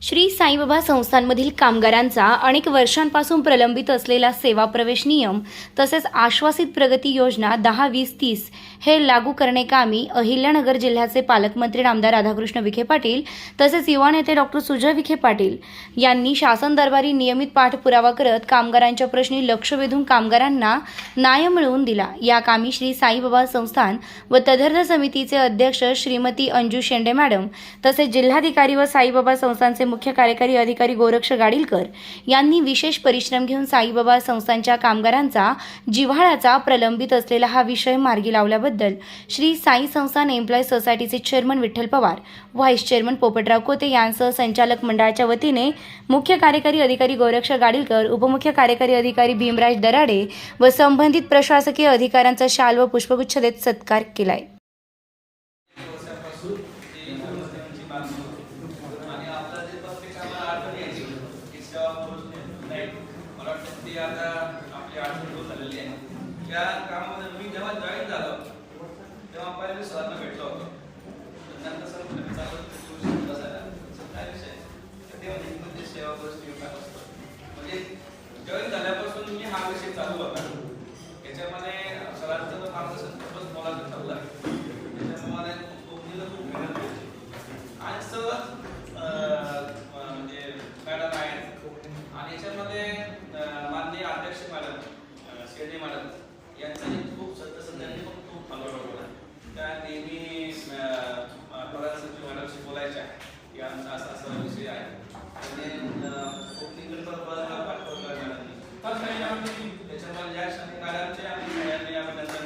श्री साईबाबा संस्थांमधील कामगारांचा अनेक वर्षांपासून प्रलंबित असलेला सेवा प्रवेश नियम तसेच आश्वासित प्रगती योजना दहा वीस तीस हे लागू करण्याकामी अहिल्यानगर जिल्ह्याचे पालकमंत्री नामदार राधाकृष्ण विखे पाटील तसेच युवा नेते डॉक्टर सुजय विखे पाटील यांनी शासन दरबारी नियमित पाठपुरावा करत कामगारांच्या प्रश्नी लक्ष वेधून कामगारांना न्याय मिळवून दिला. या कामी श्री साईबाबा संस्थान व तदर्थ समितीचे अध्यक्ष श्रीमती अंजू शेंडे मॅडम तसेच जिल्हाधिकारी व साईबाबा संस्थांचे मुख्य कार्यकारी अधिकारी गोरक्ष गाडीलकर यांनी विशेष परिश्रम घेऊन साईबाबा संस्थांच्या कामगारांचा जिव्हाळ्याचा प्रलंबित असलेला हा विषय मार्गी लावल्याबद्दल श्री साई संस्थान एम्प्लॉय सोसायटीचे chairman Vitthal Pawar vice chairman Popatrao Kote यांसह संचालक मंडळाच्या वतीने मुख्य कार्यकारी अधिकारी गोरक्ष गाडीलकर उपमुख्य कार्यकारी अधिकारी भीमराज दराडे व संबंधित प्रशासकीय अधिकाऱ्यांचा शाल व पुष्पगुच्छ देत सत्कार केलाय. सेवा त्या कामामध्ये मी जेव्हा जॉईन झालो तेव्हा पहिले सरांना भेटलो होतो नंतर सर म्हणजे जॉईन झाल्यापासून मी हा विषय चालू होता. त्याच्यामध्ये सरांचं तर मार्गदर्शन खूपच मोलाचं ठरलं त्याच्यामुळे मला कोकणीला खूप मेहनत घ्यायची आणि सहज म्हणजे मॅडम आहेत. आणि याच्यामध्ये माननीय अध्यक्ष मॅडम शेडे मॅडम यांचाही खूप सध्यांनी पण खूप फॉलो होता. त्या नेहमी प्रधान सचिव मॅडमशी बोलायच्या. की आमचा असा असा विषय आहे आणि अं, कोकणीकडे पण बरं पाठवलं मॅडमनी पण काही आम्ही त्याच्यामुळे या क्षणी मॅडमचे आम्ही सगळ्यांनी अभिनंदन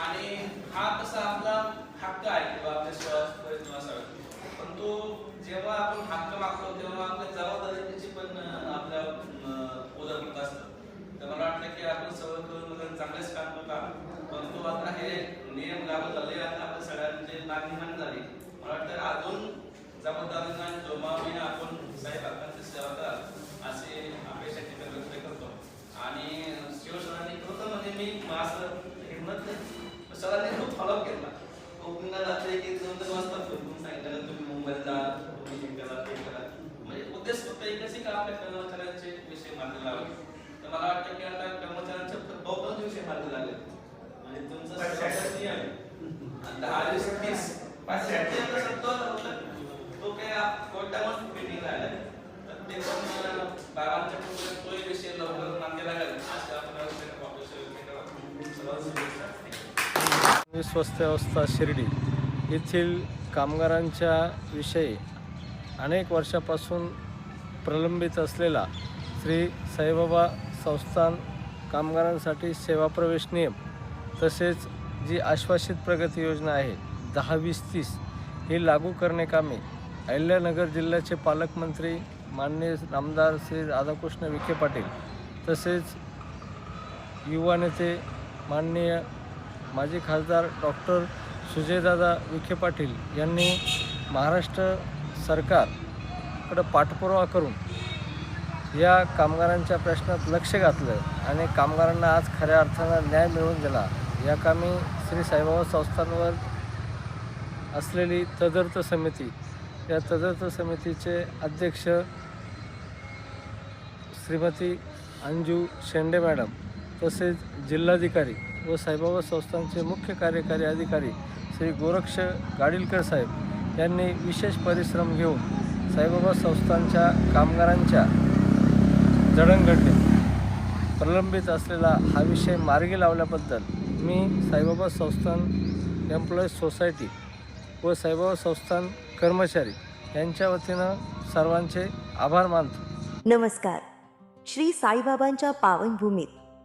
आणि हा तसा आपला हक्क आहे किंवा आपल्या सेवा असावे परंतु जेव्हा आपण हक्क मागतो तेव्हा आपल्या जबाबदारीची पण आपल्या आपल्या उदाहरण असतं. तर मला वाटतं की आपण सवय करून चांगलेच काम करतो पण परंतु आता हे नियम लागू झाले आता आपण सगळ्यांचे मागणी मान झाली. मला वाटतं अजून जबाबदारीना जोमाने आपण साहेब हक्कांची सेवा करा असे अपेक्षा तिथे व्यक्त करतो. आणि शिवसेनाने खरं म्हणजे मी मास्क हिंमत सगळ्यांनी खूप फॉलो केला. का तुम्ही करा ते करा म्हणजे उद्देश फक्त एकच आहे का आपल्या कर्मचाऱ्यांचे विषय मार्ग लावे तर मला वाटतं की आता कर्मचाऱ्यांचे फक्त बहुतांश विषय मार्ग लागले. म्हणजे तुमचं सगळ्यांचा नियम आहे. आणि दहा वीस तीस. पाचशे अठ्ठ्याहत्तर सत्तर होतं. तो काय मीटिंग तर ते पण अं, बाबांच्या पुढे तोही विषय लवकर मार्गी लागेल. असं आपण ऑफिसर सर्वांना शुभेच्छा स्वस्त व्यवस्था शिर्डी. येथील कामगारांच्या विषयी अनेक वर्षापासून प्रलंबित असलेला श्री साईबाबा संस्थान कामगारांसाठी सेवा प्रवेश नियम तसेच जी आश्वासित प्रगती योजना आहे दहा वीस तीस ही लागू करणे कामे अहिल्यानगर जिल्ह्याचे पालकमंत्री माननीय आमदार श्री राधाकृष्ण विखे पाटील तसेच युवा नेते माननीय माजी खासदार डॉक्टर सुजयदादा विखे पाटील यांनी महाराष्ट्र सरकारकडं पाठपुरावा करून या कामगारांच्या प्रश्नात लक्ष घातलं आणि कामगारांना आज खऱ्या अर्थानं न्याय मिळवून दिला. या कामी श्री साईबाबा संस्थांवर असलेली तदर्थ समिती या तदर्थ समितीचे अध्यक्ष श्रीमती अंजू शेंडे मॅडम तसेच जिल्हाधिकारी व साईबाबा संस्थांचे मुख्य कार्यकारी अधिकारी श्री गोरक्ष गाडीलकर साहेब यांनी विशेष परिश्रम घेऊन साईबाबा संस्थांच्या कामगारांच्या जडणघडणीत प्रलंबित असलेला हा विषय मार्गी लावल्याबद्दल मी साईबाबा संस्थान एम्प्लॉईज सोसायटी व साईबाबा संस्थान कर्मचारी यांच्या वतीनं सर्वांचे आभार मानतो. नमस्कार. श्री साईबाबांच्या पावनभूमीत